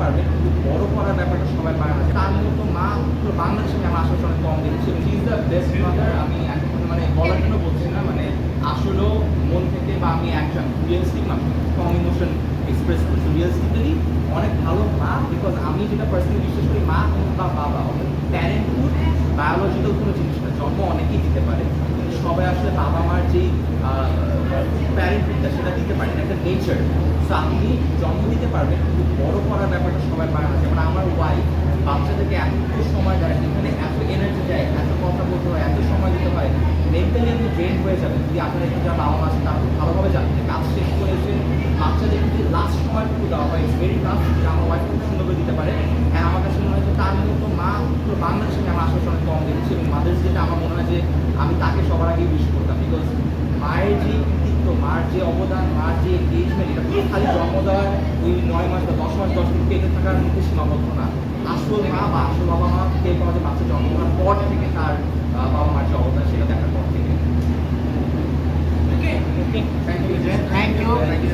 পারবে। বড় করার ব্যাপারটা সবাই পারে না। তার মতো মা পুরো বাংলাদেশে আমি আশেপাশে অনেক কম দেখেছি। এবং ইজ দ্য বেস্ট মাদার আমি এখন মানে বলার জন্য বলছি না মানে আসলেও মন থেকে বা আমি একজন রিয়েলিস্টিক না কম ইমোশন এক্সপ্রেস করছি রিয়েলিস্টিক্যালি অনেক ভালো মা বিকজ আমি যেটা পার্সোনালি বিশ্বাস করি, মা বা বাবা। প্যারেন্টহুড বায়োলজিক্যাল কোনো জিনিস না। জন্ম অনেকেই দিতে পারে। সবাই আসলে বাবা মার যেই প্যারেন্টহুডটা সেটা দিতে পারে না একটা নেচার সো আপনি জন্ম দিতে পারবেন, কিন্তু বড় করার ব্যাপারটা সবাই পারে না যেমন আমার ওয়াইফ বাচ্চাদেরকে এত সময় দেয় এখানে এত এনার্জি দেয়, এত কথা বলতে হয়, এত সময় দিতে হয় মেন্টালি আপনি ড্রেন হয়ে যাবেন যদি আপনার একটু যারা বাবা মা আছে, তারা ভালোভাবে জানেন যে কাজ শেষ করে এসে বাচ্চাদের যদি লাস্ট সময়টুকু দেওয়া হয় ভেরি টাফ যেটা আমার ওয়াইফ খুব সুন্দর করে দিতে পারে। হ্যাঁ আমার কাছে মনে হয় যে তার মতো মা পুরো বাংলাদেশে আমি আমার আশেপাশে অনেক কম দেখেছি এবং মাদার্স যেটা আমার মনে হয় যে আমি তাকে সবার আগে উইশ করতাম। বিকজ মায়ের যে মার যে অবদান মার যে এঙ্গেজমেন্ট এটা পুরো খালি জন্ম দেওয়ার ওই নয় মাস বা দশ মাস দশ দিন কেটে থাকার মধ্যে সীমাবদ্ধ না। আসল মা বা আসল বাবা মা কে যায় বাচ্চা জন্ম দেওয়ার পর থেকে তার বাবা মার যে অবদান সেটা দেখার পর থেকে। Okay thank you. Thank you